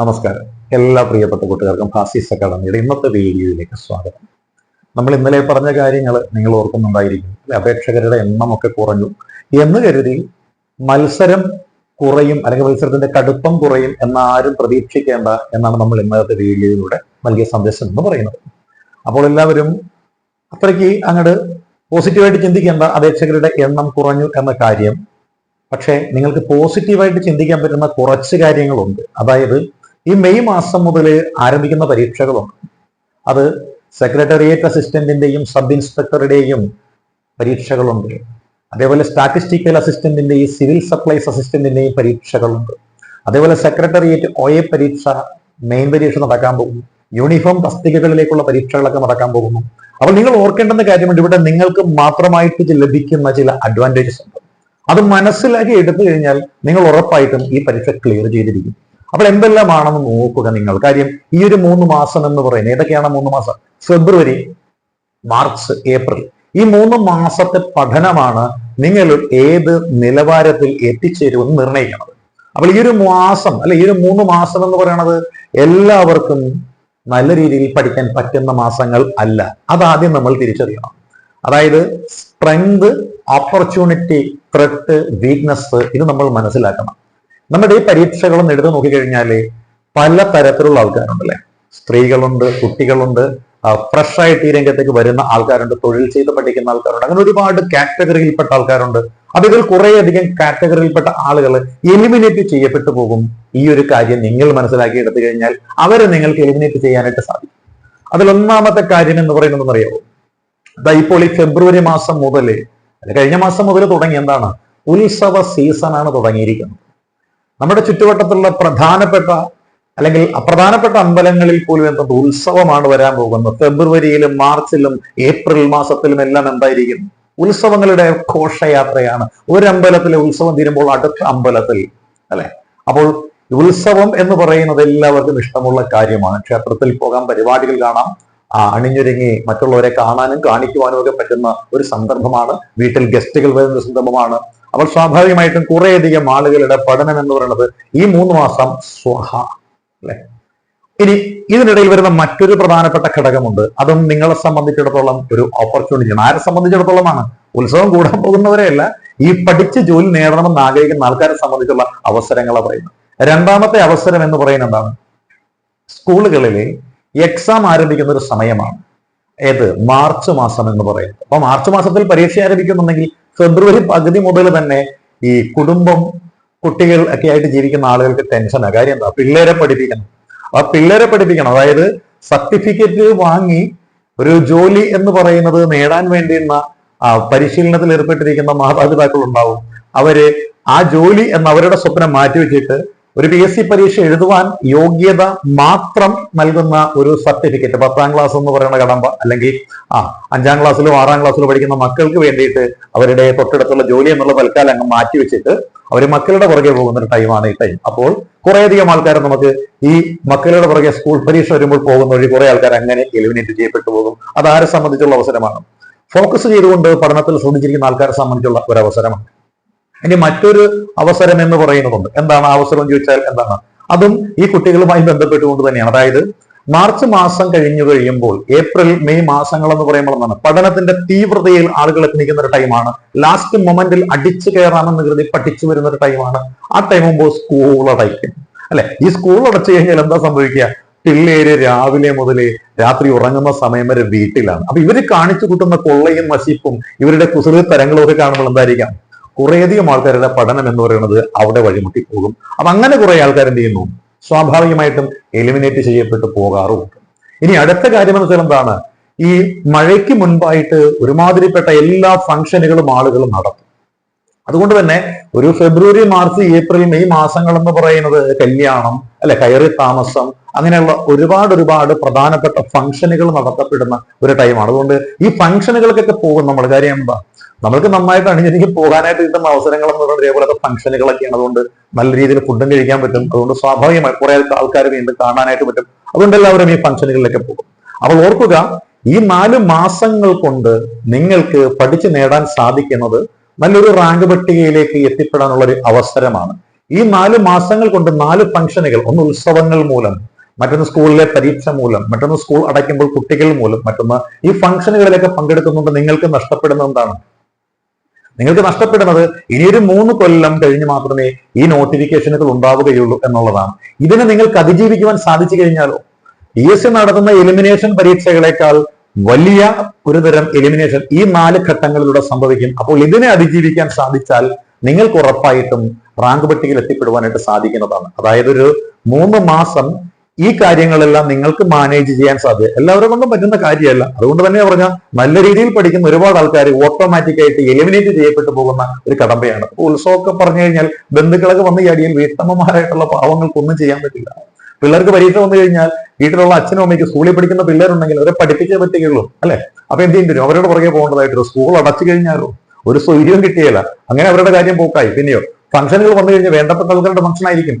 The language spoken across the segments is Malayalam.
നമസ്കാരം. എല്ലാ പ്രിയപ്പെട്ട കൂട്ടുകാർക്കും ഫാസിസ് അക്കാഡമിയുടെ ഇന്നത്തെ വീഡിയോയിലേക്ക് സ്വാഗതം. നമ്മൾ ഇന്നലെ പറഞ്ഞ കാര്യങ്ങൾ നിങ്ങൾ ഓർക്കുന്നുണ്ടായിരിക്കും. അപേക്ഷകരുടെ എണ്ണമൊക്കെ കുറഞ്ഞു. എന്ന് കരുതി മത്സരം കുറയും അല്ലെങ്കിൽ മത്സരത്തിന്റെ കടുപ്പം കുറയും എന്നാരും പ്രതീക്ഷിക്കേണ്ട എന്നാണ് നമ്മൾ ഇന്നത്തെ വീഡിയോയിലൂടെ നൽകിയ സന്ദേശം എന്ന് പറയുന്നത്. അപ്പോൾ എല്ലാവരും അത്രയ്ക്ക് അങ്ങോട്ട് പോസിറ്റീവായിട്ട് ചിന്തിക്കേണ്ട അപേക്ഷകരുടെ എണ്ണം കുറഞ്ഞു എന്ന കാര്യം. പക്ഷേ നിങ്ങൾക്ക് പോസിറ്റീവായിട്ട് ചിന്തിക്കാൻ പറ്റുന്ന കുറച്ച് കാര്യങ്ങളുണ്ട്. അതായത് ഈ മെയ് മാസം മുതൽ ആരംഭിക്കുന്ന പരീക്ഷകളുണ്ട്. അത് സെക്രട്ടേറിയറ്റ് അസിസ്റ്റന്റിന്റെയും സബ് ഇൻസ്പെക്ടറുടെയും പരീക്ഷകളുണ്ട്. അതേപോലെ സ്റ്റാറ്റിസ്റ്റിക്കൽ അസിസ്റ്റന്റിന്റെയും സിവിൽ സപ്ലൈസ് അസിസ്റ്റന്റിന്റെയും പരീക്ഷകളുണ്ട്. അതേപോലെ സെക്രട്ടേറിയറ്റ് ഒ പരീക്ഷ മെയിൻ പരീക്ഷ നടക്കാൻ പോകുന്നു. യൂണിഫോം തസ്തികകളിലേക്കുള്ള പരീക്ഷകളൊക്കെ നടക്കാൻ പോകുന്നു. അപ്പോൾ നിങ്ങൾ ഓർക്കേണ്ടുന്ന കാര്യമുണ്ട്. ഇവിടെ നിങ്ങൾക്ക് മാത്രമായിട്ട് ലഭിക്കുന്ന ചില അഡ്വാന്റേജസ് ഉണ്ട്. അത് മനസ്സിലാക്കി എടുത്തു കഴിഞ്ഞാൽ നിങ്ങൾ ഉറപ്പായിട്ടും ഈ പരീക്ഷ ക്ലിയർ ചെയ്തിരിക്കും. അപ്പോൾ എന്തെല്ലാമാണെന്ന് നോക്കുക നിങ്ങൾ. കാര്യം ഈ ഒരു മൂന്ന് മാസം എന്ന് പറയുന്നത് ഏതൊക്കെയാണ് മൂന്ന് മാസം? February March April. ഈ മൂന്ന് മാസത്തെ പഠനമാണ് നിങ്ങൾ ഏത് നിലവാരത്തിൽ എത്തിച്ചേരുമെന്ന് നിർണയിക്കുന്നത്. അപ്പോൾ ഈ ഒരു മാസം അല്ലെ ഈ ഒരു മൂന്ന് മാസം എന്ന് പറയുന്നത് എല്ലാവർക്കും നല്ല രീതിയിൽ പഠിക്കാൻ പറ്റുന്ന മാസങ്ങൾ അല്ല. അതാദ്യം നമ്മൾ തിരിച്ചറിയണം. അതായത് സ്ട്രെങ്ത് ഓപ്പർച്യൂണിറ്റി ത്രെട്ട് വീക്ക്നെസ് ഇത് നമ്മൾ മനസ്സിലാക്കണം. നമ്മുടെ ഈ പരീക്ഷകളും എടുത്തു നോക്കിക്കഴിഞ്ഞാൽ പല തരത്തിലുള്ള ആൾക്കാരുണ്ടല്ലേ? സ്ത്രീകളുണ്ട് കുട്ടികളുണ്ട് ഫ്രഷ് ആയിട്ട് ഈ രംഗത്തേക്ക് വരുന്ന ആൾക്കാരുണ്ട് തൊഴിൽ ചെയ്ത് പഠിക്കുന്ന ആൾക്കാരുണ്ട് അങ്ങനെ ഒരുപാട് കാറ്റഗറിയിൽപ്പെട്ട ആൾക്കാരുണ്ട്. അതിൽ കുറേയധികം കാറ്റഗറിയിൽപ്പെട്ട ആളുകൾ എലിമിനേറ്റ് ചെയ്യപ്പെട്ടു പോകും ഈ ഒരു കാര്യം നിങ്ങൾ മനസ്സിലാക്കി എടുത്തു കഴിഞ്ഞാൽ അവരെ നിങ്ങൾക്ക് എലിമിനേറ്റ് ചെയ്യാനായിട്ട് സാധിക്കും. അതിലൊന്നാമത്തെ കാര്യം എന്ന് പറയുന്നത് അറിയാവോ ഇപ്പോൾ ഈ ഫെബ്രുവരി മാസം മുതൽ കഴിഞ്ഞ മാസം മുതൽ തുടങ്ങി എന്താണ്? ഉത്സവ സീസണാണ് തുടങ്ങിയിരിക്കുന്നത്. നമ്മുടെ ചുറ്റുവട്ടത്തുള്ള പ്രധാനപ്പെട്ട അല്ലെങ്കിൽ അപ്രധാനപ്പെട്ട അമ്പലങ്ങളിൽ പോലും എന്തത് ഉത്സവമാണ് വരാൻ പോകുന്നത്. ഫെബ്രുവരിയിലും മാർച്ചിലും ഏപ്രിൽ മാസത്തിലും എല്ലാം എന്തായിരിക്കും? ഉത്സവങ്ങളുടെ ഘോഷയാത്രയാണ്. ഒരു അമ്പലത്തിലെ ഉത്സവം തീരുമ്പോൾ അടുത്ത അമ്പലത്തിൽ അല്ലെ? അപ്പോൾ ഉത്സവം എന്ന് പറയുന്നത് എല്ലാവർക്കും ഇഷ്ടമുള്ള കാര്യമാണ്. ക്ഷേത്രത്തിൽ പോകാം പരിപാടികൾ കാണാം ആ, അണിഞ്ഞൊരുങ്ങി മറ്റുള്ളവരെ കാണാനും കാണിക്കുവാനും ഒക്കെ പറ്റുന്ന ഒരു സന്ദർഭമാണ്. വീട്ടിൽ ഗസ്റ്റുകൾ വരുന്ന സന്ദർഭമാണ്. അപ്പോൾ സ്വാഭാവികമായിട്ടും കുറേയധികം ആളുകളുടെ പഠനം എന്ന് പറയുന്നത് ഈ മൂന്ന് മാസം സ്വഹ അല്ലെ? ഇനി ഇതിനിടയിൽ വരുന്ന മറ്റൊരു പ്രധാനപ്പെട്ട ഘടകമുണ്ട്. അതും നിങ്ങളെ സംബന്ധിച്ചിടത്തോളം ഒരു ഓപ്പർച്യൂണിറ്റിയാണ് ആരെ സംബന്ധിച്ചിടത്തോളമാണ് ഉത്സവം കൂടാൻ പോകുന്നവരെയല്ല ഈ പഠിച്ച് ജോലി നേടണമെന്ന് ആഗ്രഹിക്കുന്ന ആൾക്കാരെ സംബന്ധിച്ചുള്ള അവസരങ്ങളെ പറയുന്നത്. രണ്ടാമത്തെ അവസരം എന്ന് പറയുന്നത് എന്താണ്? സ്കൂളുകളിലെ എക്സാം ആരംഭിക്കുന്ന ഒരു സമയമാണ്. ഏത്? മാർച്ച് മാസം എന്ന് പറയുന്നത്. അപ്പൊ മാർച്ച് മാസത്തിൽ പരീക്ഷ ആരംഭിക്കുന്നുണ്ടെങ്കിൽ ഫെബ്രുവരി പകുതി മുതൽ തന്നെ ഈ കുടുംബം കുട്ടികൾ ഒക്കെ ആയിട്ട് ജീവിക്കുന്ന ആളുകൾക്ക് ടെൻഷനാണ് കാര്യം എന്താ? പിള്ളേരെ പഠിപ്പിക്കണം. ആ പിള്ളേരെ പഠിപ്പിക്കണം. അതായത് സർട്ടിഫിക്കറ്റ് വാങ്ങി ഒരു ജോലി എന്ന് പറയുന്നത് നേടാൻ വേണ്ടിയുള്ള പരിശീലനത്തിൽ ഏർപ്പെട്ടിരിക്കുന്ന മാതാപിതാക്കൾ ഉണ്ടാവും. അവർ ആ ജോലി എന്ന അവരുടെ സ്വപ്നം മാറ്റിവെച്ചിട്ട് ഒരു പി എസ് സി പരീക്ഷ എഴുതുവാൻ യോഗ്യത മാത്രം നൽകുന്ന ഒരു സർട്ടിഫിക്കറ്റ് പത്താം ക്ലാസ് എന്ന് പറയുന്ന കടമ്പ അല്ലെങ്കിൽ ആ അഞ്ചാം ക്ലാസ്സിലോ ആറാം ക്ലാസ്സിലോ പഠിക്കുന്ന മക്കൾക്ക് വേണ്ടിയിട്ട് അവരുടെ തൊട്ടടുത്തുള്ള ജോലി എന്നുള്ള തൽക്കാലം അങ്ങ് മാറ്റിവെച്ചിട്ട് അവർ മക്കളുടെ പുറകെ പോകുന്ന ഒരു ടൈമാണ് ഈ ടൈം അപ്പോൾ കുറേയധികം ആൾക്കാർ നമുക്ക് ഈ മക്കളുടെ പുറകെ സ്കൂൾ പരീക്ഷ വരുമ്പോൾ പോകുന്ന വഴി കുറെ ആൾക്കാർ അങ്ങനെ എലിമിനേറ്റ് ചെയ്യപ്പെട്ടു പോകും. അത് ആരെ സംബന്ധിച്ചുള്ള അവസരമാണ്. ഫോക്കസ് ചെയ്തുകൊണ്ട് പഠനത്തിൽ ശ്രദ്ധിച്ചിരിക്കുന്ന ആൾക്കാരെ സംബന്ധിച്ചുള്ള ഒരു അവസരമാണ് ഇനി മറ്റൊരു അവസരം എന്ന് പറയുന്നതുണ്ട്. എന്താണ് അവസരം ചോദിച്ചാൽ എന്താണ്? അതും ഈ കുട്ടികളുമായി ബന്ധപ്പെട്ടുകൊണ്ട് തന്നെയാണ്. അതായത് മാർച്ച് മാസം കഴിഞ്ഞു കഴിയുമ്പോൾ ഏപ്രിൽ മെയ് മാസങ്ങൾ എന്ന് പറയുമ്പോൾ എന്താണ്? പഠനത്തിന്റെ തീവ്രതയിൽ ആളുകൾ എത്തിക്കുന്ന ഒരു ടൈമാണ് ലാസ്റ്റ് മൊമെന്റിൽ അടിച്ചു കയറാമെന്ന് കരുതി പഠിച്ചു വരുന്ന ഒരു ടൈമാണ് ആ ടൈം മുമ്പ് സ്കൂൾ അടയ്ക്കും. അല്ലെ? ഈ സ്കൂൾ അടച്ചു കഴിഞ്ഞാൽ എന്താ സംഭവിക്കുക? പിള്ളേര് രാവിലെ മുതൽ രാത്രി ഉറങ്ങുന്ന സമയം വരെ വീട്ടിലാണ്. അപ്പൊ ഇവർ കാണിച്ചു കൂട്ടുന്ന കൊള്ളയും വശിപ്പും ഇവരുടെ കുസൃതി തരങ്ങളും ഒക്കെ കാണുമ്പോൾ എന്തായിരിക്കാം? കുറേയധികം ആൾക്കാരുടെ പഠനം എന്ന് പറയുന്നത് അവിടെ വഴിമുട്ടി പോകും. അപ്പൊ അങ്ങനെ കുറെ ആൾക്കാർ എന്ത് ചെയ്യുന്നു? സ്വാഭാവികമായിട്ടും എലിമിനേറ്റ് ചെയ്യപ്പെട്ടു പോകാറുമുണ്ട്. ഇനി അടുത്ത കാര്യം എന്ന് വെച്ചാൽ എന്താണ്? ഈ മഴയ്ക്ക് മുൻപായിട്ട് ഒരുമാതിരിപ്പെട്ട എല്ലാ ഫംഗ്ഷനുകളും ആളുകൾ നടത്തും അതുകൊണ്ട് തന്നെ ഒരു ഫെബ്രുവരി മാർച്ച് ഏപ്രിൽ മെയ് മാസങ്ങൾ എന്ന് പറയുന്നത് കല്യാണം അല്ലെ കയറി താമസം അങ്ങനെയുള്ള ഒരുപാട് ഒരുപാട് പ്രധാനപ്പെട്ട ഫംഗ്ഷനുകൾ നടത്തപ്പെടുന്ന ഒരു ടൈമാണ് അതുകൊണ്ട് ഈ ഫംഗ്ഷനുകൾക്കൊക്കെ പോകും നമ്മൾ. കാര്യം എന്താ? നമ്മൾക്ക് നന്നായിട്ട് അണിഞ്ഞൊരുങ്ങി പോകാനായിട്ട് കിട്ടുന്ന അവസരങ്ങൾ എന്ന് പറയുന്നത് ഇതേപോലത്തെ ഫംഗ്ഷനുകളൊക്കെയാണ് അതുകൊണ്ട് നല്ല രീതിയിൽ ഫുഡും കഴിക്കാൻ പറ്റും. അതുകൊണ്ട് സ്വാഭാവികമായി കുറെ ആൾക്കാർ വീണ്ടും കാണാനായിട്ട് പറ്റും. അതുകൊണ്ട് എല്ലാവരും ഈ ഫംഗ്ഷനുകളിലൊക്കെ പോകും. അപ്പോൾ ഓർക്കുക ഈ നാല് മാസങ്ങൾ കൊണ്ട് നിങ്ങൾക്ക് പഠിച്ചു നേടാൻ സാധിക്കുന്നത് നല്ലൊരു റാങ്ക് പട്ടികയിലേക്ക് എത്തിപ്പെടാനുള്ള ഒരു അവസരമാണ്. ഈ നാല് മാസങ്ങൾ കൊണ്ട് നാല് ഫംഗ്ഷനുകൾ ഒന്ന് ഉത്സവങ്ങൾ മൂലം മറ്റൊന്ന് സ്കൂളിലെ പരീക്ഷ മൂലം മറ്റൊന്ന് സ്കൂൾ അടയ്ക്കുമ്പോൾ കുട്ടികൾ മൂലം മറ്റൊന്ന് ഈ ഫംഗ്ഷനുകളിലൊക്കെ പങ്കെടുക്കുന്നുണ്ട് നിങ്ങൾക്ക് നഷ്ടപ്പെടുന്ന എന്താണ്? നിങ്ങൾക്ക് നഷ്ടപ്പെടുന്നത് ഇനിയൊരു മൂന്ന് കൊല്ലം കഴിഞ്ഞ് മാത്രമേ ഈ നോട്ടിഫിക്കേഷനുകൾ ഉണ്ടാവുകയുള്ളൂ എന്നുള്ളതാണ്. ഇതിനെ നിങ്ങൾക്ക് അതിജീവിക്കുവാൻ സാധിച്ചു കഴിഞ്ഞാലോ? പി എസ് സി നടത്തുന്ന എലിമിനേഷൻ പരീക്ഷകളെക്കാൾ വലിയ ഒരു തരം എലിമിനേഷൻ ഈ നാല് ഘട്ടങ്ങളിലൂടെ സംഭവിക്കും. അപ്പോൾ ഇതിനെ അതിജീവിക്കാൻ സാധിച്ചാൽ നിങ്ങൾക്ക് ഉറപ്പായിട്ടും റാങ്ക് പട്ടികയിൽ എത്തിപ്പെടുവാനായിട്ട് സാധിക്കുന്നതാണ്. അതായത് ഒരു മൂന്ന് മാസം ഈ കാര്യങ്ങളെല്ലാം നിങ്ങൾക്ക് മാനേജ് ചെയ്യാൻ സാധ്യത എല്ലാവരെ കൊണ്ടും പറ്റുന്ന കാര്യമല്ല. അതുകൊണ്ട് തന്നെ പറഞ്ഞ നല്ല രീതിയിൽ പഠിക്കുന്ന ഒരുപാട് ആൾക്കാർ ഓട്ടോമാറ്റിക് ആയിട്ട് എലിമിനേറ്റ് ചെയ്യപ്പെട്ടു പോകുന്ന ഒരു കടമ്പയാണ് അപ്പൊ ഉത്സവമൊക്കെ പറഞ്ഞു കഴിഞ്ഞാൽ ബന്ധുക്കളൊക്കെ വന്നു ചാടിയാൽ വീട്ടമ്മമാരായിട്ടുള്ള പാവങ്ങൾക്കൊന്നും ചെയ്യാൻ പറ്റില്ല. പിള്ളേർക്ക് പരീക്ഷ വന്നു കഴിഞ്ഞാൽ വീട്ടിലുള്ള അച്ഛനും അമ്മയ്ക്ക് സ്കൂളിൽ പഠിക്കുന്ന പിള്ളേരുണ്ടെങ്കിൽ അവരെ പഠിപ്പിച്ചേ പറ്റുകയുള്ളൂ അല്ലെ? അപ്പൊ എന്ത് ചെയ്യും അവരുടെ പുറകെ പോകേണ്ടതായിട്ട് സ്കൂൾ അടച്ചു കഴിഞ്ഞാലോ? ഒരു സ്വൈര്യവും കിട്ടിയല്ല അങ്ങനെ അവരുടെ കാര്യം പോക്കായി. പിന്നെയോ ഫംഗ്ഷനുകൾ വന്നു കഴിഞ്ഞാൽ വേണ്ടപ്പെട്ട ആൾക്കാരുടെ ഫംഗ്ഷൻ ആയിരിക്കും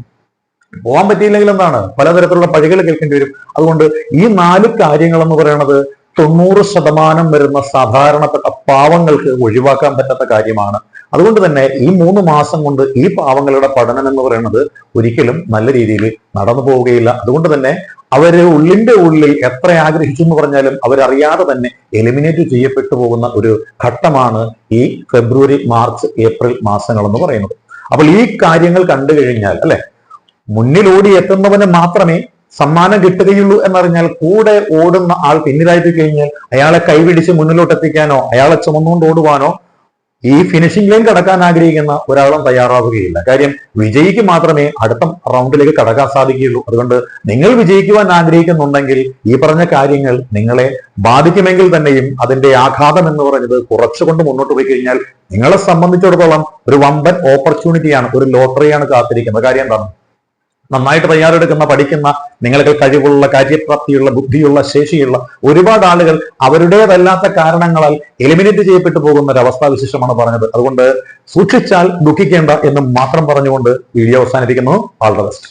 പോകാൻ പറ്റിയില്ലെങ്കിൽ എന്താണ്? പലതരത്തിലുള്ള പഴികൾ കേൾക്കേണ്ടി വരും. അതുകൊണ്ട് ഈ നാല് കാര്യങ്ങൾ എന്ന് പറയുന്നത് തൊണ്ണൂറ് ശതമാനം വരുന്ന സാധാരണപ്പെട്ട പാവങ്ങൾക്ക് ഒഴിവാക്കാൻ പറ്റാത്ത കാര്യമാണ്. അതുകൊണ്ട് തന്നെ ഈ മൂന്ന് മാസം കൊണ്ട് ഈ പാവങ്ങളുടെ പഠനം എന്ന് പറയുന്നത് ഒരിക്കലും നല്ല രീതിയിൽ നടന്നു പോവുകയില്ല. അതുകൊണ്ട് തന്നെ അവർ ഉള്ളിന്റെ ഉള്ളിൽ എത്ര ആഗ്രഹിച്ചു എന്ന് പറഞ്ഞാലും അവരറിയാതെ തന്നെ എലിമിനേറ്റ് ചെയ്യപ്പെട്ടു പോകുന്ന ഒരു ഘട്ടമാണ് ഈ ഫെബ്രുവരി മാർച്ച് ഏപ്രിൽ മാസങ്ങൾ എന്ന് പറയുന്നത്. അപ്പോൾ ഈ കാര്യങ്ങൾ കണ്ടു കഴിഞ്ഞാൽ അല്ലെ മുന്നിലോടി എത്തുന്നവന് മാത്രമേ സമ്മാനം കിട്ടുകയുള്ളൂ എന്നറിഞ്ഞാൽ കൂടെ ഓടുന്ന ആൾ പിന്നിലായിട്ട് കഴിഞ്ഞാൽ അയാളെ കൈപിടിച്ച് മുന്നിലോട്ട് എത്തിക്കാനോ അയാളെ ചുമന്നുകൊണ്ട് ഓടുവാനോ ഈ ഫിനിഷിംഗ് ലൈൻ കടക്കാൻ ആഗ്രഹിക്കുന്ന ഒരാളും തയ്യാറാവുകയില്ല. കാര്യം വിജയിക്ക് മാത്രമേ അടുത്ത റൗണ്ടിലേക്ക് കടക്കാൻ സാധിക്കുകയുള്ളൂ. അതുകൊണ്ട് നിങ്ങൾ വിജയിക്കുവാൻ ആഗ്രഹിക്കുന്നുണ്ടെങ്കിൽ ഈ പറഞ്ഞ കാര്യങ്ങൾ നിങ്ങളെ ബാധിക്കുമെങ്കിൽ തന്നെയും അതിന്റെ ആഘാതം എന്ന് പറയുന്നത് കുറച്ചുകൊണ്ട് മുന്നോട്ട് പോയി കഴിഞ്ഞാൽ നിങ്ങളെ സംബന്ധിച്ചിടത്തോളം ഒരു വമ്പൻ ഓപ്പർച്യൂണിറ്റിയാണ് ഒരു ലോട്ടറിയാണ് കാത്തിരിക്കുന്നത്. കാര്യം എന്താണ്? നന്നായിട്ട് തയ്യാറെടുക്കുന്ന പഠിക്കുന്ന നിങ്ങൾക്ക് കഴിവുള്ള കാര്യപ്രാപ്തിയുള്ള ബുദ്ധിയുള്ള ശേഷിയുള്ള ഒരുപാട് ആളുകൾ അവരുടേതല്ലാത്ത കാരണങ്ങളാൽ എലിമിനേറ്റ് ചെയ്യപ്പെട്ടു പോകുന്ന ഒരു അവസ്ഥാവിശേഷമാണ് പറഞ്ഞത്. അതുകൊണ്ട് സൂക്ഷിച്ചാൽ ദുഃഖിക്കേണ്ട എന്ന് മാത്രം പറഞ്ഞുകൊണ്ട് വീഡിയോ അവസാനിപ്പിക്കുന്നു. All the best